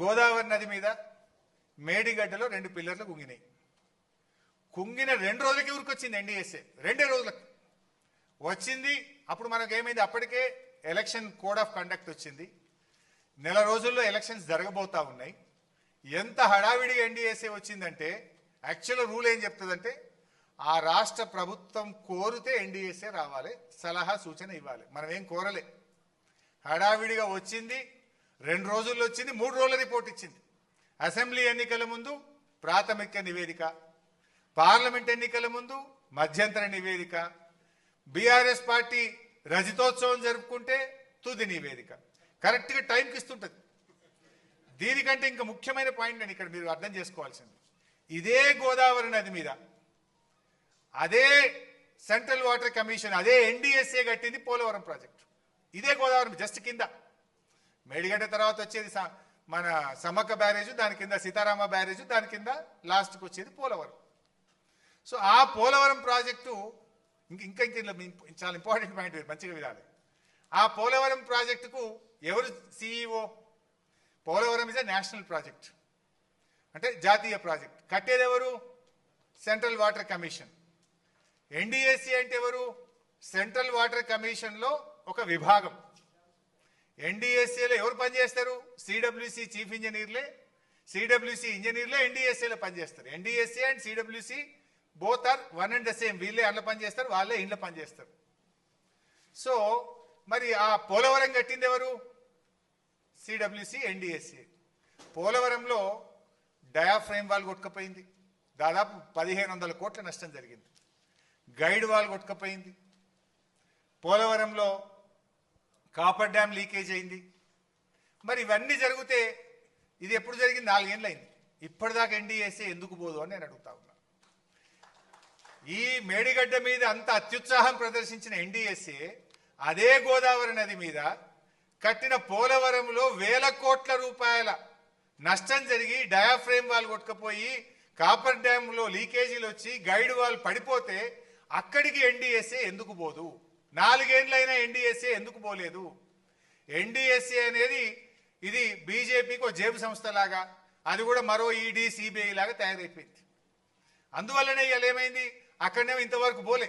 గోదావరి నది మీద మేడిగడ్డలో రెండు పిల్లర్లు కుంగినాయి. కుంగిన రెండు రోజులకి ఊరికొచ్చింది ఎన్డీఎస్ఏ రెండే రోజులకు. వచ్చింది అప్పుడు మనకు ఏమైంది అప్పటికే ఎలక్షన్ కోడ్ ఆఫ్ కండక్ట్ వచ్చింది. నెల రోజుల్లో ఎలక్షన్స్ జరగబోతా ఉన్నాయి. ఎంత హడావిడిగా ఎన్డీఎస్ఏ వచ్చిందంటే యాక్చువల్ రూల్ ఏం చెప్తుందంటే ఆ రాష్ట్ర ప్రభుత్వం కోరితే ఎన్డీఎస్ఏ రావాలి సలహా సూచన ఇవ్వాలి. మనం ఏం కోరలే. హడావిడిగా వచ్చింది రెండు రోజుల్లో వచ్చింది మూడు రోజుల రిపోర్ట్ ఇచ్చింది. అసెంబ్లీ ఎన్నికల ముందు ప్రాథమిక నివేదిక పార్లమెంట్ ఎన్నికల ముందు మధ్యంతర నివేదిక బీఆర్ఎస్ పార్టీ రజతోత్సవం జరుపుకుంటే తుది నివేదిక. కరెక్ట్గా టైంకి ఇస్తుంటుంది. దీనికంటే ఇంకా ముఖ్యమైన పాయింట్ నేను ఇక్కడ మీరు అర్థం చేసుకోవాల్సింది. ఇదే గోదావరి నది మీద అదే సెంట్రల్ వాటర్ కమిషన్ అదే ఎన్డీఎస్ఏ కట్టింది పోలవరం ప్రాజెక్ట్. ఇదే గోదావరి జస్ట్ కింద. మేడిగడ్డ తర్వాత వచ్చేది స- మన సమ్మక్క బ్యారేజ్ దాని కింద సీతారామ బ్యారేజ్ దాని కింద లాస్ట్కి వచ్చేది పోలవరం. సో ఆ పోలవరం ప్రాజెక్టు ఇంకా ఇంకా చాలా ఇంపార్టెంట్ పాయింట్ మంచిగా వినాలి. ఆ పోలవరం ప్రాజెక్టుకు ఎవరు CEO Polavaram is a national project అంటే జాతీయ ప్రాజెక్ట్. కట్టేది ఎవరు? సెంట్రల్ వాటర్ కమిషన్ ఎన్డిఎస్సి అంటే ఎవరు? సెంట్రల్ వాటర్ కమిషన్లో ఒక విభాగం. ఎన్డీఎస్సీలో ఎవరు పనిచేస్తారు? సిడబ్ల్యూసి చీఫ్ ఇంజనీర్లే. సిడబ్ల్యూసి ఇంజనీర్లే ఎన్డీఎస్సీలో పనిచేస్తారు. NDSC and CWC both are one and the same. వీళ్ళే అందులో పనిచేస్తారు వాళ్ళే ఇండ్ల పనిచేస్తారు. సో మరి ఆ పోలవరం కట్టింది ఎవరు? సిడబ్ల్యూసి ఎన్డీఎస్సీ పోలవరంలో డయాఫ్రేమ్ వాల్ కొట్టుకపోయింది. దాదాపు పదిహేను వందల కోట్ల నష్టం జరిగింది. గైడ్ వాల్ కొట్టుకపోయింది. పోలవరంలో కాపర్ డ్యామ్ లీకేజ్ అయింది. మరి ఇవన్నీ జరిగితే ఇది ఎప్పుడు జరిగింది? నాలుగేళ్ళు అయింది ఇప్పటిదాకా ఎన్డీఏసీ ఎందుకు పోదు అని నేను అడుగుతా ఉన్నా. ఈ మేడిగడ్డ మీద అంత అత్యుత్సాహం ప్రదర్శించిన ఎన్డీఎస్ఏ అదే గోదావరి నది మీద కట్టిన పోలవరంలో వేల కోట్ల రూపాయల నష్టం జరిగి డయాఫ్రేమ్ వాల్ కొట్టుకపోయి కాపర్ డ్యాంలో లీకేజీలు వచ్చి గైడ్ వాల్ పడిపోతే అక్కడికి ఎన్డీఎస్ఏ ఎందుకు పోదు? నాలుగేండ్లైనా ఎన్డీఎస్ఏ ఎందుకు పోలేదు? ఎన్డీఎస్ఏ అనేది ఇది బీజేపీకి ఒక జేబు సంస్థ లాగా అది కూడా మరో ఈడీ సిబిఐ లాగా తయారైపోయింది. అందువల్లనే ఇవాళ ఏమైంది? అక్కడనే ఇంతవరకు పోలే.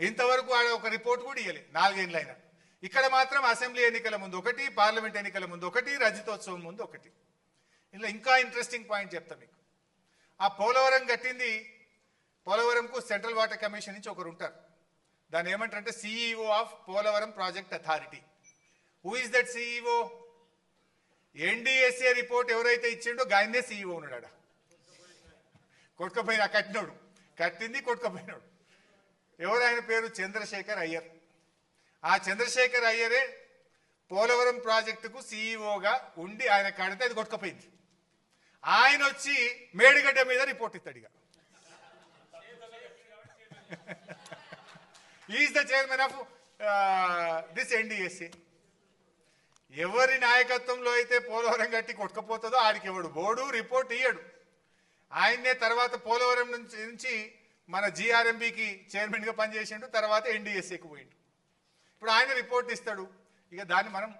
ఇంతవరకు ఆడ ఒక రిపోర్ట్ కూడా ఇవ్వలే నాలుగేండ్లైనా. ఇక్కడ మాత్రం అసెంబ్లీ ఎన్నికల ముందు ఒకటి పార్లమెంట్ ఎన్నికల ముందు ఒకటి రజతోత్సవం ముందు ఒకటి. ఇలా ఇంకా ఇంట్రెస్టింగ్ పాయింట్ చెప్తా మీకు. ఆ పోలవరం కట్టింది పోలవరంకు సెంట్రల్ వాటర్ కమిషన్ నుంచి ఒకరు ఉంటారు దాన్ని ఏమంటారంటే CEO of Polavaram project authority who is that CEO NDSA report ఎవరైతే ఇచ్చిండో గాయనే సిఇఓ ఉన్నాడు ఆడ. కొట్టుకపోయిన కట్టినోడు. కట్టింది కొట్టుకపోయినాడు. ఎవరు ఆయన పేరు? చంద్రశేఖర్ అయ్యర్. ఆ చంద్రశేఖర్ అయ్యరే పోలవరం ప్రాజెక్టుకు సీఈఓగా ఉండి ఆయన కడితే అది కొట్టుకపోయింది. ఆయన వచ్చి మేడిగడ్డ మీద రిపోర్ట్ ఇస్తాడు ఇక. Is the chairman of this NDSC ఎవరి నాయకత్వంలో అయితే పోలవరం గట్టి కొట్టుకపోతుందో ఆడికి ఇవ్వడు బోర్డు రిపోర్ట్ ఇయ్యడు. ఆయన్నే తర్వాత పోలవరం నుంచి నుంచి మన జిఆర్ఎంబికి చైర్మన్గా పనిచేసిండు తర్వాత ఎన్డీఎస్ఏకి పోయిండు. ఇప్పుడు ఆయన రిపోర్ట్ ఇస్తాడు. ఇక దాన్ని మనం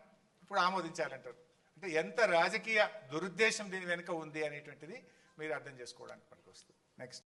ఇప్పుడు ఆమోదించాలంటారు. అంటే ఎంత రాజకీయ దురుద్దేశం దీని వెనుక ఉంది అనేటువంటిది మీరు అర్థం చేసుకోవడానికి పనికి వస్తుంది నెక్స్ట్